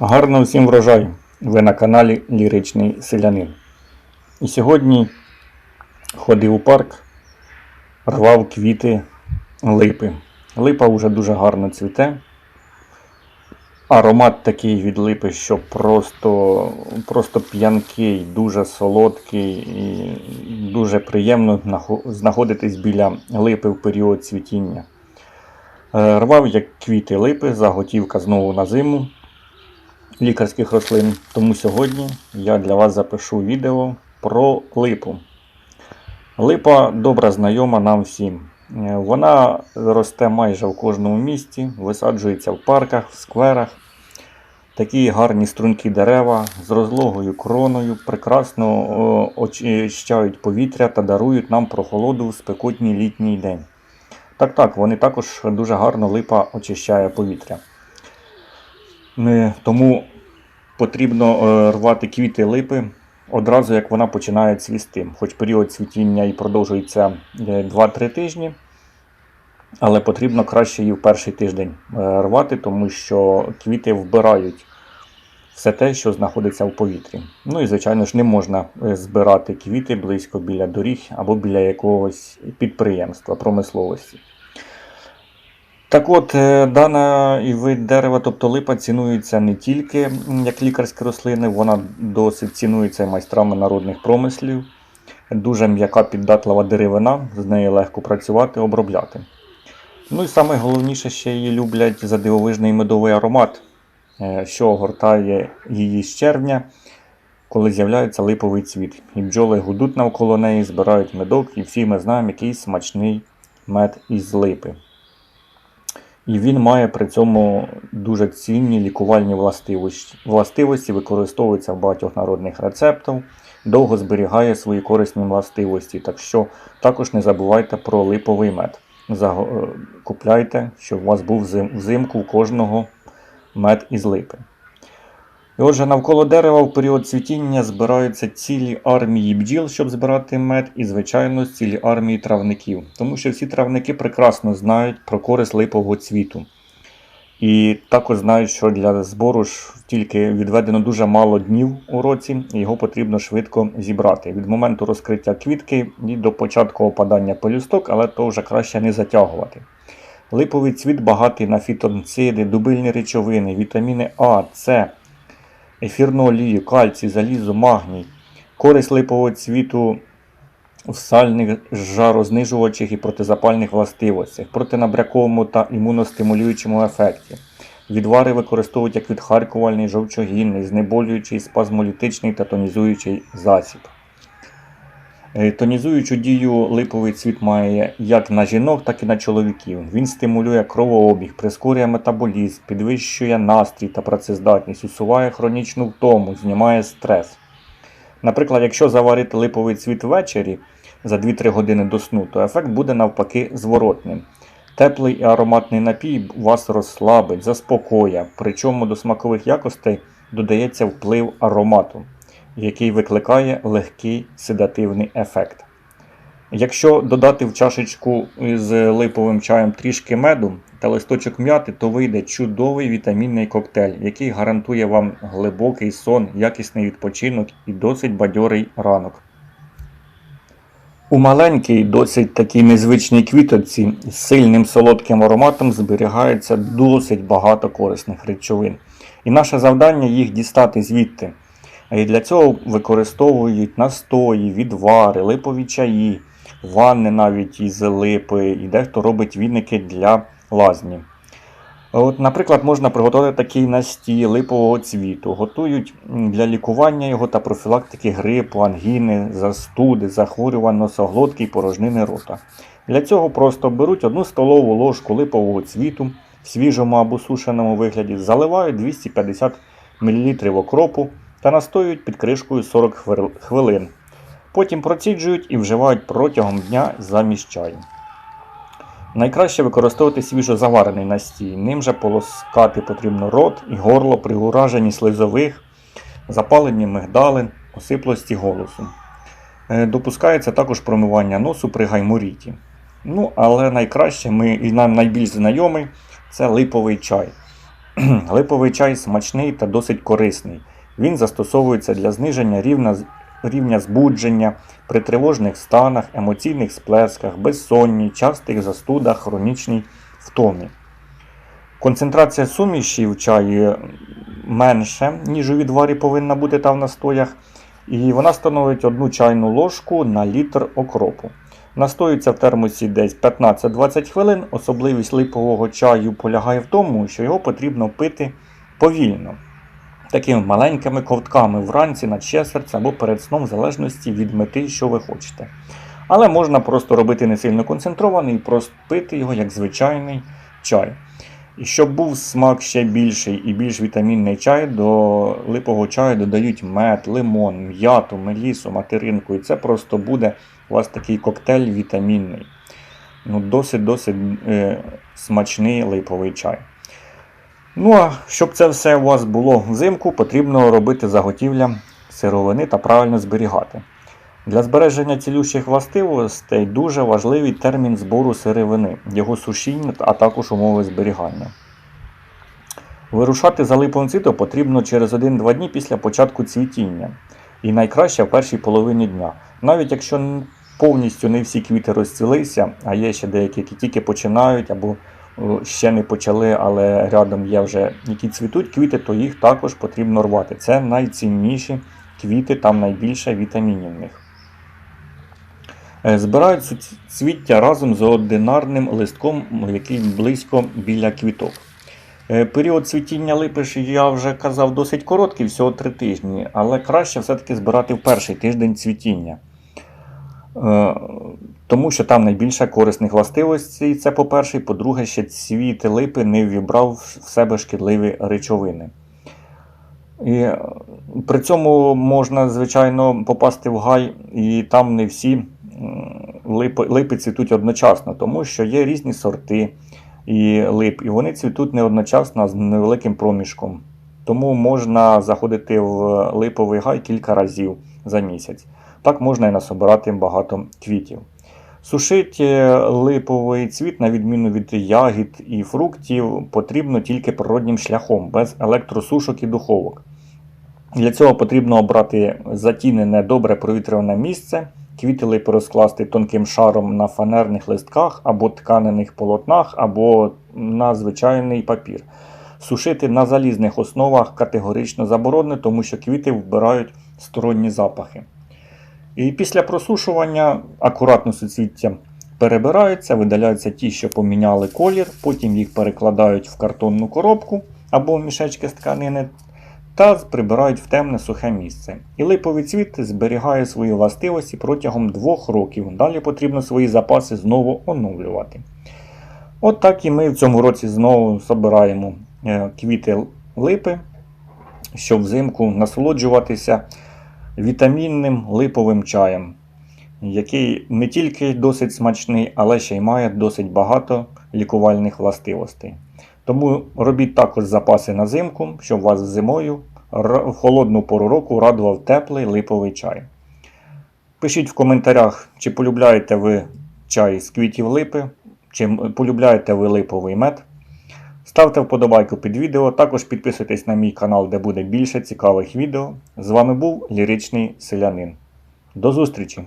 Гарно всім врожаю! Ви на каналі Ліричний Селянин. І сьогодні ходив у парк, рвав квіти липи. Липа вже дуже гарно цвіте. Аромат такий від липи, що просто, просто п'янкий, дуже солодкий і дуже приємно знаходитись біля липи в період цвітіння. Е, Рвав як квіти липи, заготівка знову на зиму лікарських рослин. Тому сьогодні я для вас запишу відео про липу. Липа добре знайома нам всім. Е, Вона росте майже в кожному місті, висаджується в парках, в скверах. Такі гарні стрункі дерева з розлогою кроною прекрасно очищають повітря та дарують нам прохолоду в спекотній літній день. Так, так, вони також дуже гарно липа очищає повітря. Е, Тому потрібно е, рвати квіти липи одразу, як вона починає цвісти. Хоч період цвітіння і продовжується е, 2-3 тижні, але потрібно краще її в перший тиждень е, рвати, тому що квіти вбирають все те, що знаходиться в повітрі. Ну і, звичайно ж, не можна е, збирати квіти близько біля доріг або біля якогось підприємства промисловості. Так от, е, дана вид дерева, тобто липа, цінується не тільки як лікарські рослини, вона досить цінується майстрами народних промислів. Дуже м'яка піддатлива деревина, з нею легко працювати, обробляти. Ну і саме головніше ще її люблять за дивовижний медовий аромат, е, що огортає її з червня, коли з'являється липовий цвіт. І бджоли гудуть навколо неї, збирають медок, і всі ми знаємо, який смачний мед із липи. І він має при цьому дуже цінні лікувальні властивості. Властивості використовуються в багатьох народних рецептах, довго зберігає свої корисні властивості. Так що також не забувайте про липовий мед. Е, Купляйте, щоб у вас був взимку кожного мед із липи. І отже, навколо дерева в період цвітіння збираються цілі армії бджіл, щоб збирати мед, і, звичайно, цілі армії травників. Тому що всі травники прекрасно знають про користь липового цвіту. І також знають, що для збору ж тільки відведено дуже мало днів у році, і його потрібно швидко зібрати. Від моменту розкриття квітки і до початку опадання пелюсток, але то вже краще не затягувати. Липовий цвіт багатий на фітонциди, дубильні речовини, вітаміни А, С, ефірну олію, кальцій, залізо, магній, користь липового цвіту в сальних жарознижувачах і протизапальних властивостях, протинабряковому та імуностимулюючому ефекті. Відвари використовують як відхаркувальний, жовчогінний, знеболюючий, спазмолітичний та тонізуючий засіб. Е, Тонізуючу дію липовий цвіт має як на жінок, так і на чоловіків. Він стимулює кровообіг, прискорює метаболізм, підвищує настрій та працездатність, усуває хронічну втому, знімає стрес. Наприклад, якщо заварити липовий цвіт ввечері за 2-3 години до сну, то ефект буде навпаки зворотним. Теплий і ароматний напій вас розслабить, заспокоя, причому до смакових якостей додається вплив аромату, який викликає легкий седативний ефект. Якщо додати в чашечку з липовим чаєм трішки меду та листочок м'яти, то вийде чудовий вітамінний коктейль, який гарантує вам глибокий сон, якісний відпочинок і досить бадьорий ранок. У маленькій, досить такій незвичній квіточці з сильним солодким ароматом зберігається досить багато корисних речовин. І наше завдання їх дістати звідти. І для цього використовують настої, відвари, липові чаї, ванни навіть із липи, і дехто робить віники для лазні. От, наприклад, можна приготувати такий настій липового цвіту. Готують для лікування його та профілактики грипу, ангіни, застуди, захворювань носоглотки і порожнини рота. Для цього просто беруть одну столову ложку липового цвіту в свіжому або сушеному вигляді, заливають 250 мл окропу та настоюють під кришкою 40 хвилин. Потім проціджують і вживають протягом дня замість чаю. Найкраще використовувати свіжозаварений настій. Ним же полоскати потрібно рот і горло при ураженні слизових, запаленні мигдалин, осиплості голосу. Е, Допускається також промивання носу при гайморіті. Ну, але найкраще ми і нам найбільш знайомий це липовий чай. Липовий чай смачний та досить корисний. Він застосовується для зниження рівня, рівня збудження при тривожних станах, емоційних сплесках, безсонні, частих застудах, хронічній втомі. Концентрація суміші в чаї менше, ніж у відварі повинна бути та в настоях, і вона становить одну чайну ложку на літр окропу. Настоюється в термосі десь 15-20 хвилин. Особливість липового чаю полягає в тому, що його потрібно пити повільно, такими маленькими ковтками вранці на четверть або перед сном, в залежності від мети, що ви хочете. Але можна просто робити не сильно концентрований і просто пити його як звичайний чай. І щоб був смак ще більший і більш вітамінний чай, до липового чаю додають мед, лимон, м'яту, мелісу, материнку. І це просто буде у вас такий коктейль вітамінний. Ну, Досить-досить е, смачний липовий чай. Ну а щоб це все у вас було взимку, потрібно робити заготівля сировини та правильно зберігати. Для збереження цілющих властивостей дуже важливий термін збору сировини, його сушіння, а також умови зберігання. Вирушати за липовим потрібно через 1-2 дні після початку цвітіння. І найкраще в першій половині дня. Навіть якщо повністю не всі квіти розцвілися, а є ще деякі, які тільки починають або ще не почали, але рядом є вже які цвітуть квіти, то їх також потрібно рвати. Це найцінніші квіти, там найбільше вітамінів в них. Е, Збирають суцвіття разом з одинарним листком, який близько біля квіток. Е, Період цвітіння липи, я вже казав, досить короткий, всього 3 тижні, але краще все-таки збирати в перший тиждень цвітіння. Тому що там найбільше корисних властивостей. Це по-перше, і по-друге, ще цвіт липи не ввібрав в себе шкідливі речовини. І е, при цьому можна, звичайно, попасти в гай, і там не всі липи, липи цвітуть одночасно, тому що є різні сорти і лип, і вони цвітуть не одночасно а з невеликим проміжком. Тому можна заходити в липовий гай кілька разів за місяць. Так можна і насобирати багато квітів. Сушити липовий цвіт, на відміну від ягід і фруктів, потрібно тільки природнім шляхом, без електросушок і духовок. Для цього потрібно обрати затінене добре провітрюване місце, квіти липи розкласти тонким шаром на фанерних листках або тканених полотнах, або на звичайний папір. Сушити на залізних основах категорично заборонено, тому що квіти вбирають сторонні запахи. І після просушування акуратно суцвіття перебираються, видаляються ті, що поміняли колір, потім їх перекладають в картонну коробку або в мішечки з тканини та прибирають в темне сухе місце. І липовий цвіт зберігає свої властивості протягом двох років. Далі потрібно свої запаси знову оновлювати. От так і ми в цьому році знову збираємо е, квіти липи, щоб взимку насолоджуватися вітамінним липовим чаєм, який не тільки досить смачний, але ще й має досить багато лікувальних властивостей. Тому робіть також запаси на зимку, щоб вас зимою в холодну пору року радував теплий липовий чай. Пишіть в коментарях, чи полюбляєте ви чай з квітів липи, чи полюбляєте ви липовий мед. Ставте вподобайку під відео, також підписуйтесь на мій канал, де буде більше цікавих відео. З вами був Ліричний Селянин. До зустрічі!